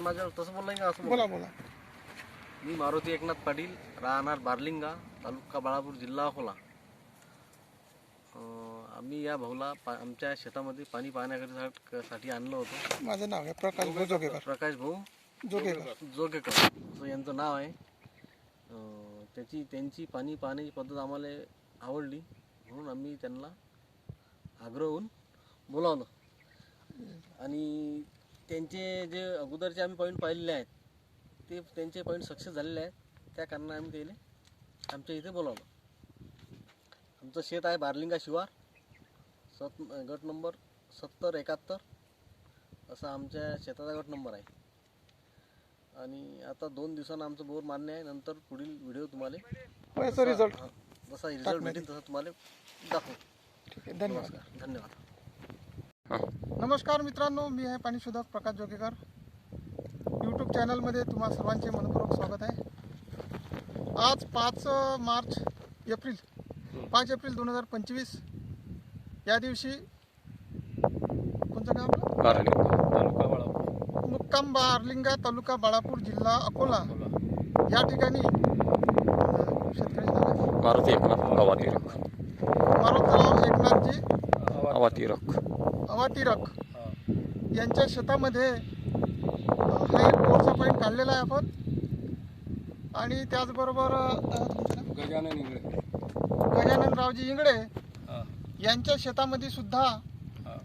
साहेब माझ्यावर. तसं बोलला का असं बोला बोला बोला. मी मारुती एकनाथ पाटील राहणार बारलिंगा तालुका बाळापूर जिल्हा अकोला. अं, आम्ही या भाऊला पा आमच्या शेतामध्ये पाणी पाहण्याकरिता साठी आणलं होतं. माझं नाव आहे प्रकाश भाऊ जोगेकर. प्रकाश भाऊ जोगेकर. जोगेकर. असं यांचं नाव आहे. अं, त्याची त्यांची पाणी पाहण्याची पद्धत आम्हाला आवडली. म्हणून आम्ही त्यांना आग्रह होऊन बोलावलं. आणि त्यांचे जे अगोदरचे आम्ही पॉईंट पाहिलेले आहेत ते त्यांचे पॉईंट सक्सेस झालेले आहेत. त्या कारणाने आम्ही त्याला आमच्या इथे बोलावलं. आमचं शेत आहे बारलिंगा शिवार सत गट नंबर सत्तर एकाहत्तर. असा आमच्या शेताचा गट नंबर आहे. आणि आता दोन दिवसांना आमचं बोर मान्य आहे. नंतर पुढील व्हिडिओ तुम्हाला रिझल्ट हा, जसा रिझल्ट भेटेल तसा तुम्हाला दाखवू. ठीक आहे धन्यवाद. नमस्कार. धन्यवाद. नमस्कार मित्रांनो मी आहे पाणी शोधक प्रकाश जोगेकर. यूट्यूब चॅनलमध्ये तुम्हा सर्वांचे मनपूर्वक स्वागत आहे. आज पाच मार्च एप्रिल पाच एप्रिल दोन हजार पंचवीस. या दिवशी कोणतं गाव आपलं? मुक्काम बारलिंगा तालुका बाळापूर जिल्हा अकोला. या ठिकाणी. मारुती एकनाथ मारुतराव एकनाथजी. अवातीरक अवातीरक यांच्या शेतामध्ये हा एक बोरचा पॉईंट काढलेला आहे आपण. आणि त्याचबरोबर? गजानन इंगळे. गजाननरावजी इंगळे यांच्या शेतामध्ये सुद्धा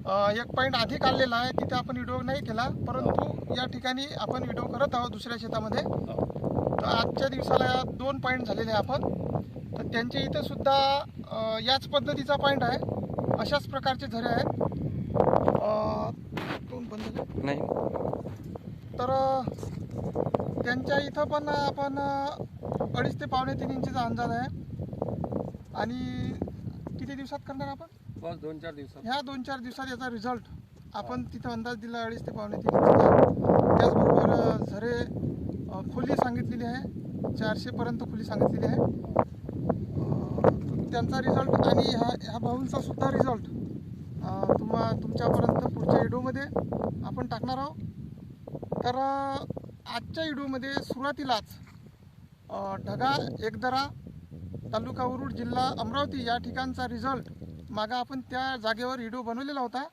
अ, एक पॉईंट आधी काढलेला आहे. तिथे आपण व्हिडिओ नाही केला. परंतु या ठिकाणी आपण व्हिडिओ करत आहोत दुसऱ्या शेतामध्ये. तर आजच्या दिवसाला या दोन पॉईंट झालेले आहे आपण. तर त्यांच्या इथं सुद्धा अ, याच पद्धतीचा पॉईंट आहे. अशाच प्रकारचे झरे आहेत. दोन बंद. नाही. तर त्यांच्या इथं पण आपण अडीच ते पावणे तीन इंचीचा अंदाज आहे. आणि किती दिवसात करणार आपण? बस दोन चार दिवसात. ह्या दोन चार दिवसात याचा रिझल्ट आपण तिथं अंदाज दिला अडीच ते पावणे तीन इंचीचा. त्याचबरोबर झरे अ, खोली सांगितलेली आहे. चारशेपर्यंत खोली सांगितलेली आहे. अ, त्यांचा रिझल्ट आणि ह्या ह्या भाऊंचा सुद्धा रिझल्ट तुम्हा तुमच्यापर्यंत पुढच्या व्हिडिओमध्ये आपण टाकणार आहोत. तर आजच्या व्हिडिओमध्ये सुरुवातीलाच ढगा एकदरा तालुका उरुड जिल्हा अमरावती या ठिकाणचा रिझल्ट मागा आपण त्या जागेवर व्हिडिओ बनवलेला होता.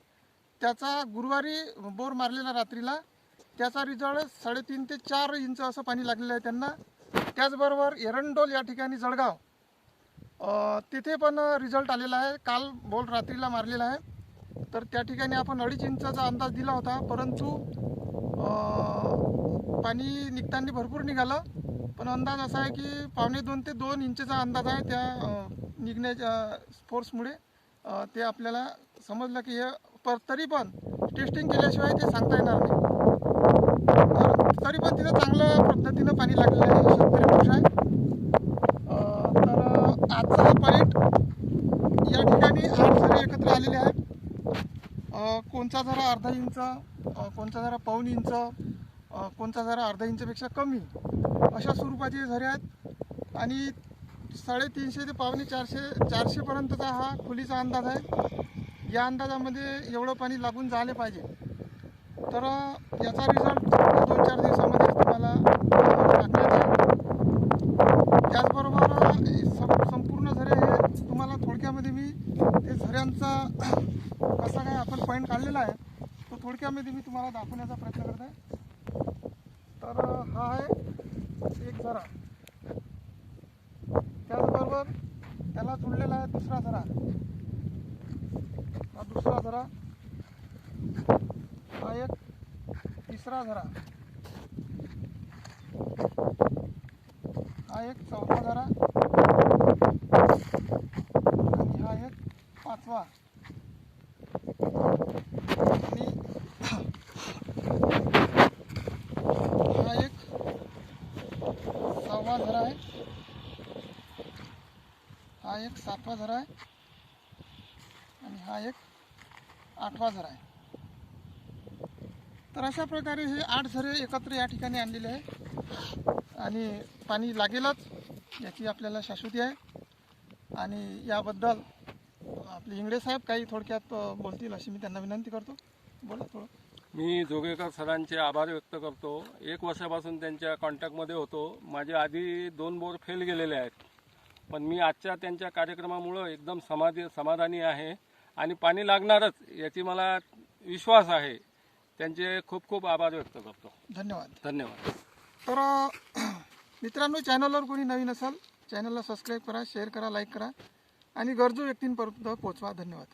त्याचा गुरुवारी बोर मारलेला रात्रीला. त्याचा रिझल्ट साडेतीन ते चार इंच असं पाणी लागलेलं आहे त्यांना. त्याचबरोबर एरंडोल या ठिकाणी जळगाव. तिथे पण रिझल्ट आलेला आहे. काल बोल रात्रीला मारलेला आहे. तर त्या ठिकाणी आपण अडीच इंचाचा अंदाज दिला होता परंतु पाणी निघताना भरपूर निघालं. पण अंदाज असा आहे की पावणे दोन ते दोन इंचचा अंदाज आहे त्या निघण्याच्या स्पोर्ट्समुळे ते आपल्याला समजलं की हे पर तरी पण टेस्टिंग केल्याशिवाय ते सांगता येणार नाही. तरी पण तिथं चांगल्या पद्धतीनं पाणी लागलं आहे शेतकरी खुश आहे अ, तर आजचा पॉईंट या ठिकाणी आठ झरे एकत्र आलेले आहेत अ, कोणचा जरा अर्धा इंच कोणता कोणचा जरा पाऊण इंच कोणता कोणचा जरा अर्धा इंचपेक्षा कमी अशा स्वरूपाचे झरे आहेत. आणि साडेतीनशे ते पावणे चारशे चारशेपर्यंतचा हा खोलीचा अंदाज आहे. या अंदाजामध्ये एवढं पाणी लागून झाले पाहिजे. तर याचा रिझल्ट दोन चार दिवसामध्ये तुम्हाला अ, टाकण्यात येईल त्याचबरोबर अ, सं- संपूर्ण झरे हे तुम्हाला थोडक्यामध्ये मी ते झऱ्यांचा कसा काय आपण पॉईंट काढलेला आहे तो थोडक्यामध्ये मी तुम्हाला दाखवण्याचा प्रयत्न करत आहे तर अ, हा आहे एक झरा त्याचबरोबर त्याला जुळलेला आहे दुसरा झरा. हा दुसरा झरा. हा एक तिसरा झरा. हा एक चौथा झरा आणि हा एक पाचवा आणि हा एक सहावा झरा आहे हा एक सातवा झरा आहे. आणि हा एक आठवा झरा आहे. तर अशा प्रकारे हे आठ झरे एकत्र या ठिकाणी आणलेले आहे. आणि पाणी लागेलच याची आपल्याला शाश्वती आहे. आणि याबद्दल आपले इंगळे साहेब काही थोडक्यात बोलतील अशी मी त्यांना विनंती करतो. बोला थोडं. मी जोगेकर सरांचे आभार व्यक्त करतो. एक वर्षापासून त्यांच्या कॉन्टॅक्टमध्ये होतो. माझे आधी दोन बोर फेल गेलेले आहेत. पण मी आजच्या त्यांच्या कार्यक्रमामुळं एकदम समाधी समाधानी आहे. आणि पाणी लागणारच याची मला विश्वास आहे. त्यांचे खूप खूप आभार व्यक्त करतो. धन्यवाद. धन्यवाद. तर मित्रांनो चॅनलवर कोणी नवीन असाल चॅनलला सबस्क्राईब करा शेअर करा लाईक करा. आणि गरजू व्यक्तींपर्यंत पोहोचवा. धन्यवाद.